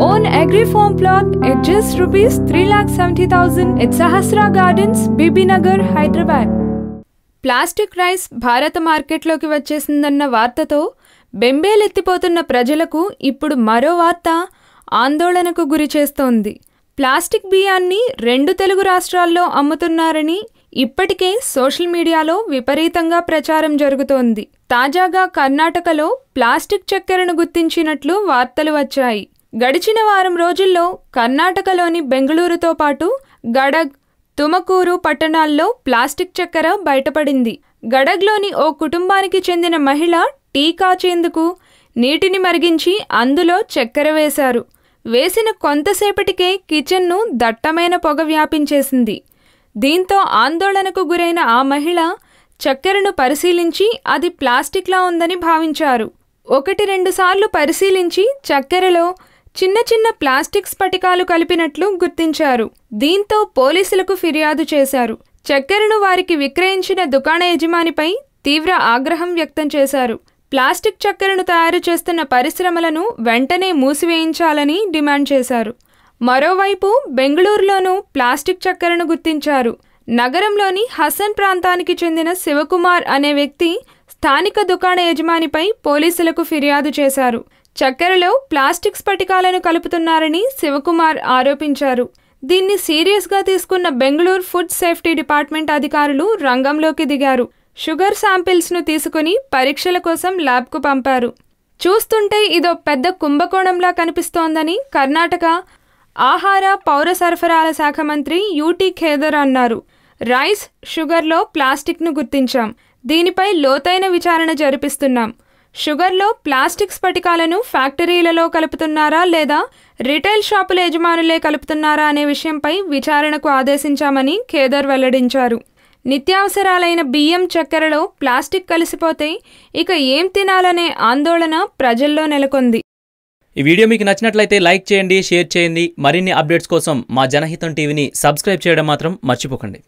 own agri farm plot at just rupees 3,70,000 at Sahasra Gardens, Bibinagar, Hyderabad. Plastic rice భారత మార్కెట్లోకి వచ్చేసిందన్న వార్తతో బెంబేలెత్తిపోతున్న ప్రజలకు ఇప్పుడు మరో వార్త ఆందోళనకు గురి చేస్తోంది. ప్లాస్టిక్ బియ్యాన్ని రెండు తెలుగు రాష్ట్రాల్లో అమ్ముతున్నారని ఇప్పటికే సోషల్ మీడియాలో విపరీతంగా ప్రచారం జరుగుతోంది. తాజాగా కర్ణాటకలో ప్లాస్టిక్ చక్కెరను గుర్తించినట్లు వార్తలు వచ్చాయి. గడిచిన వారం రోజుల్లో కర్ణాటకలోని బెంగళూరుతో పాటు గడగ్ తుమకూరు పట్టణాల్లో ప్లాస్టిక్ చక్కెర బయటపడింది. గడగ్లోని ఓ కుటుంబానికి చెందిన మహిళ టీ కాచేందుకు నీటిని మరిగించి అందులో చక్కెర వేశారు. వేసిన కొంతసేపటికే కిచెన్ను దట్టమైన పొగ వ్యాపించేసింది. దీంతో ఆందోళనకు గురైన ఆ మహిళ చక్కెరను పరిశీలించి అది ప్లాస్టిక్లా ఉందని భావించారు. ఒకటి రెండుసార్లు పరిశీలించి చక్కెరలో చిన్న చిన్న ప్లాస్టిక్ స్ఫటికాలు కలిపినట్లు గుర్తించారు. దీంతో పోలీసులకు ఫిర్యాదు చేశారు. చక్కెరను వారికి విక్రయించిన దుకాణ యజమానిపై తీవ్ర ఆగ్రహం వ్యక్తం చేశారు. ప్లాస్టిక్ చక్కెరను తయారు చేస్తున్న పరిశ్రమలను వెంటనే మూసివేయించాలని డిమాండ్ చేశారు. మరోవైపు బెంగళూరులోనూ ప్లాస్టిక్ చక్కెరను గుర్తించారు. నగరంలోని హసన్ ప్రాంతానికి చెందిన శివకుమార్ అనే వ్యక్తి స్థానిక దుకాణ యజమానిపై పోలీసులకు ఫిర్యాదు చేశారు. చక్కెరలో ప్లాస్టిక్ స్ఫటికాలను కలుపుతున్నారని శివకుమార్ ఆరోపించారు. దీన్ని సీరియస్గా తీసుకున్న బెంగళూరు ఫుడ్ సేఫ్టీ డిపార్ట్మెంట్ అధికారులు రంగంలోకి దిగారు. షుగర్ శాంపిల్స్ను తీసుకుని పరీక్షల కోసం ల్యాబ్కు పంపారు. చూస్తుంటే ఇదో పెద్ద కుంభకోణంలా కనిపిస్తోందని కర్ణాటక ఆహార పౌర సరఫరాల శాఖ మంత్రి యూటీ ఖేదర్ అన్నారు. రైస్ షుగర్లో ప్లాస్టిక్ను గుర్తించాం. దీనిపై లోతైన విచారణ జరిపిస్తున్నాం. షుగర్లో ప్లాస్టిక్ స్ఫటికాలను ఫ్యాక్టరీలలో కలుపుతున్నారా లేదా రిటైల్ షాపుల యజమానులే కలుపుతున్నారా అనే విషయంపై విచారణకు ఆదేశించామని ఖేదర్ వెల్లడించారు. నిత్యావసరాలైన బియ్యం చక్కెరలో ప్లాస్టిక్ కలిసిపోతే ఇక ఏం తినాలనే ఆందోళన ప్రజల్లో నెలకొంది. ఈ వీడియో మీకు నచ్చినట్లయితే లైక్ చేయండి షేర్ చేయండి. మరిన్ని అప్డేట్స్ కోసం మా జనహితం టీవీని సబ్స్క్రైబ్ చేయడం మాత్రం మర్చిపోకండి.